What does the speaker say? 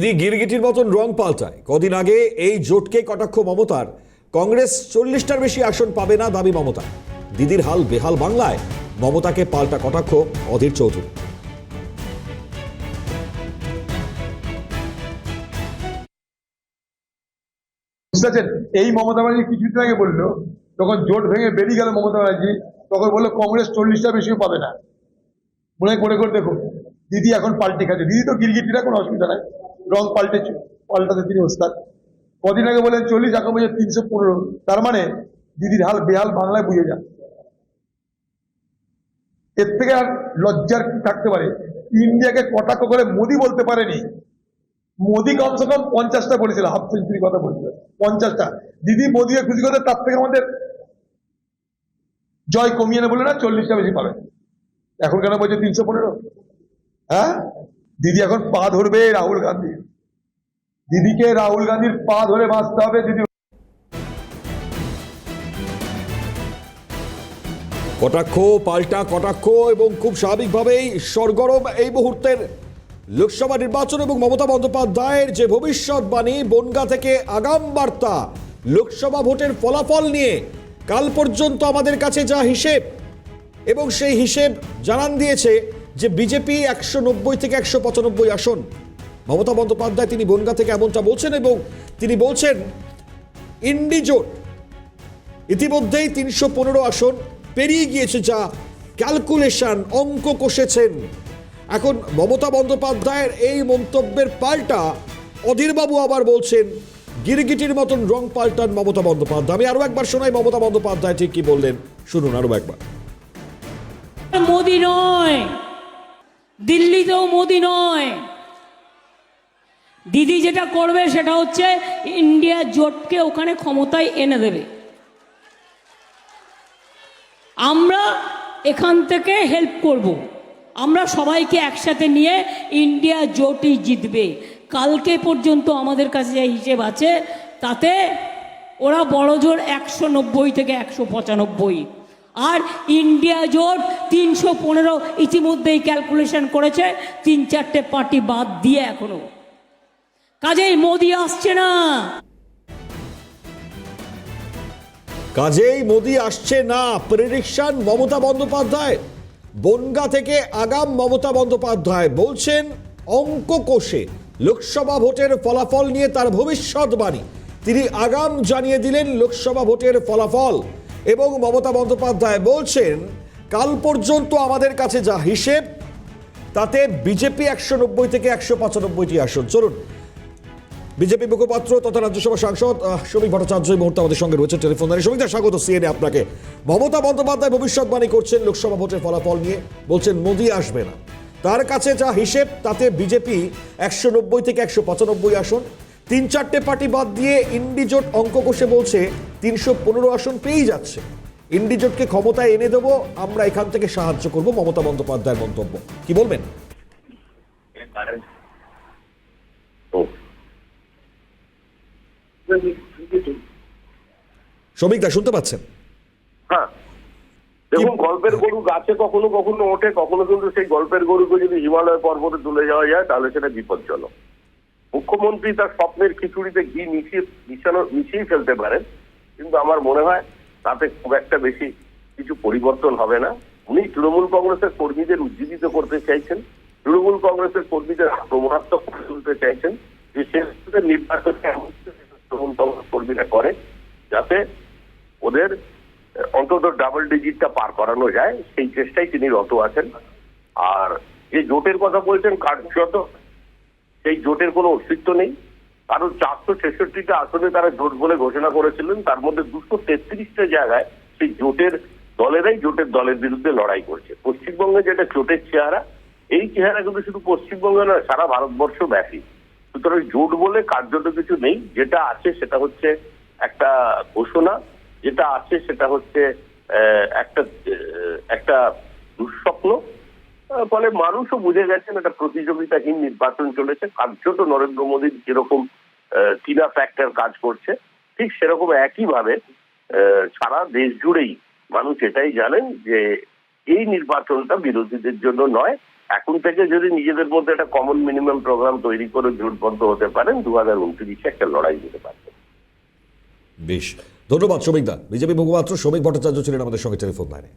দিদি গিরগিটির মতন রং পাল্টায়। কদিন আগে এই জোটকে কটাক্ষ মমতার। কংগ্রেস চল্লিশটার বেশি আসন পাবে না দাবি মমতা দিদির হাল বেহাল বাংলায়, মমতাকে পাল্টা কটাক্ষ অধীর চৌধুরী। এই মমতা ব্যানার্জি কিছুদিন আগে বলল তখন জোট ভেঙে বেরিয়ে গেল মমতা ব্যানার্জি, তখন বলল কংগ্রেস চল্লিশটা বেশিও পাবে না। মনে করে করে দেখো দিদি এখন পাল্টে খাচ্ছে দিদি তো গিরগিটিরা কোনো অসুবিধা নাই। রং পাল্টে পাল্টাতে তিনি ওস্তাদ। কদিন আগে বলেন, চল্লিশ এখন বলছে তিনশো পনেরো তার মানে দিদির হাল, বেহাল বাংলায় বুঝে যান। এর থেকে আর লজ্জার থাকতে পারে? ইন্ডিয়াকে কটাক্ষ করে মোদি বলতে পারেনি। মোদি কমসে কম পঞ্চাশটা বলেছিল, হাফ সেঞ্চুরি কথা বলছিল। পঞ্চাশটা। দিদি মোদিকে খুশি করতে তার থেকে আমাদের জয় কমিয়ে না বলে না, চল্লিশটা বেশি পাবে। এখন কেন বলছে তিনশো পনেরো? হ্যাঁ? দিদি এখন পা ধরবে রাহুল গান্ধী। দিদিকে রাহুল গান্ধীর পা ধরে বাঁচতে হবে, দিদি। কটাক্ষ, পাল্টা কটাক্ষ এবং খুব স্বাভাবিকভাবেই সরগরম এই মুহূর্তের লোকসভা নির্বাচন এবং মমতা বন্দ্যোপাধ্যায়ের যে ভবিষ্যৎবাণী, বনগা থেকে আগাম বার্তা, লোকসভা ভোটের ফলাফল নিয়ে কাল পর্যন্ত আমাদের কাছে যা হিসেব এবং সেই হিসেব জানান দিয়েছে যে বিজেপি একশো নব্বই থেকে একশো পঁচানব্বই আসন, মমতা বন্দ্যোপাধ্যায় তিনি বনগা থেকে এমনটা বলছেন এবং তিনি বলছেন ইন্ডিজোট ইতিমধ্যেই তিনশো পনেরো আসন পেরিয়ে গিয়েছে যা ক্যালকুলেশন অঙ্ক কষেছেন। এখন মমতা বন্দ্যোপাধ্যায়ের এই মন্তব্যের পাল্টা অধীরবাবু আবার বলছেন, গিরগিটির মতন রং পাল্টান মমতা বন্দ্যোপাধ্যায়। আমি আরও একবার শোনাই, মমতা বন্দ্যোপাধ্যায় ঠিক কি বললেন? শুনুন আরও একবার। মোদি নয়। দিল্লিতেও মোদি নয়। দিদি যেটা করবে সেটা হচ্ছে ইন্ডিয়া জোটকে ওখানে ক্ষমতায় এনে দেবে। আমরা এখান থেকে হেল্প করব। আমরা সবাইকে একসাথে নিয়ে ইন্ডিয়া জোটই জিতবে। কালকে পর্যন্ত আমাদের কাছে যে হিসেব আছে, তাতে ওরা বড় জোর একশো নব্বই থেকে একশো পঁচানব্বই। আর ইন্ডিয়া জোট তিনশো পনেরো ইতিমধ্যেই ক্যালকুলেশন করেছে, তিন চারটে পার্টি বাদ দিয়ে এখনও। কাজেই মোদি আসছে না। কাজেই মোদি আসছে না। প্রেডিকশন মমতা বন্দ্যোপাধ্যায়। বনগা থেকে আগাম মমতা বন্দ্যোপাধ্যায় বলছেন, অঙ্ক কোষে লোকসভা ভোটের ফলাফল নিয়ে তার ভবিষ্যৎবাণী। তিনি আগাম জানিয়ে দিলেন, লোকসভা ভোটের ফলাফল। এবং মমতা বন্দ্যোপাধ্যায় বলছেন, কাল পর্যন্ত আমাদের কাছে যা হিসেব, তাতে বিজেপি একশো নব্বই থেকে একশো পঁচানব্বইটি আসন। চলুন, বিজেপি মুখপাত্র তথা রাজ্যসভা সাংসদ শ্রমিক ভট্টাচার্য এই মুহূর্তে আমাদের সঙ্গে রয়েছে টেলিফোন লাইনে। শ্রমিকদা স্বাগত সিএনএ আপনাকে। মমতা বন্দ্যোপাধ্যায় ভবিষ্যৎবাণী করছেন লোকসভা ভোটের ফলাফল নিয়ে, বলছেন মোদি আসবে না। তার কাছে যা হিসেব, তাতে বিজেপি একশো নব্বই থেকে একশো পঁচানব্বই আসন। তিন চারটে পার্টি বাদ দিয়ে ইন্ডিজোট অঙ্ক কষে বলছে তিনশো পনেরো আসন পেয়েই যাচ্ছে। ইন্ডিজোটকে ক্ষমতায় এনে দেবো আমরা এখান থেকে সাহায্য করব মমতা বন্দ্যোপাধ্যায়ের মন্তব্য। কি বলবেন? শ্রমিকদা শুনতে পাচ্ছেন? হ্যাঁ। দেখুন গল্পের গরু গাছে কখনো কখনো ওঠে কখনো কিন্তু সেই গল্পের গরুকে যদি হিমালয় পর্বতে তুলে যাওয়া যায় তাহলে সেটা বিপজ্জনক। মুখ্যমন্ত্রী তার স্বপ্নের খিচুড়িতে ঘি মিশিয়ে মিশানো মিশিয়ে ফেলতে পারেন, কিন্তু আমার মনে হয় তাতে খুব একটা বেশি কিছু পরিবর্তন হবে না। উনি তৃণমূল কংগ্রেসের কর্মীদের উজ্জীবিত করতে চাইছেন। তৃণমূল কংগ্রেসের কর্মীদের আক্রমণাত্মক করে তুলতে চাইছেন যে শেষ নির্বাচনকে তৃণমূল কংগ্রেস কর্মীরা করে, যাতে ওদের অন্তত ডাবল ডিজিটটা পার করানো যায়। সেই চেষ্টায় তিনি রত আছেন। আর যে জোটের কথা বলছেন কার্যত সেই জোটের কোনো অস্তিত্ব নেই। কারণ চারশো ছেষট্টিটা আসনে তারা জোট বলে ঘোষণা করেছিলেন। তার মধ্যে দুশো তেত্রিশটা জায়গায় সেই জোটের দলেরাই জোটের দলের বিরুদ্ধে লড়াই করছে। পশ্চিমবঙ্গে যেটা জোটের চেহারা এই চেহারা কিন্তু শুধু পশ্চিমবঙ্গে নয় সারা ভারতবর্ষ ব্যাপী সুতরাং জোট বলে কার্যত কিছু নেই। যেটা আছে সেটা হচ্ছে একটা ঘোষণা যেটা আছে সেটা হচ্ছে একটা একটা আহ, ফলে মানুষও বুঝে গেছেন একটা প্রতিযোগিতাহীন নির্বাচন চলেছে। কার্যত নরেন্দ্র মোদীর যেরকম চীনা ফ্যাক্টর কাজ করছে, ঠিক সেরকম একইভাবে সারা দেশ জুড়েই মানুষ এটাই জানেন যে এই নির্বাচনটা বিরোধীদের জন্য নয়। এখন থেকে যদি নিজেদের মধ্যে একটা কমন মিনিমাম প্রোগ্রাম তৈরি করে জোটবদ্ধ হতে পারেন দু হাজার উনত্রিশে একটা লড়াই যেতে পারবেন। বেশ। ধন্যবাদ, শ্রমিকদা। বিজেপি মুখপাত্র শ্রমিক ভট্টাচার্য ছিলেন আমাদের সঙ্গে টেলিফোন লাইনে।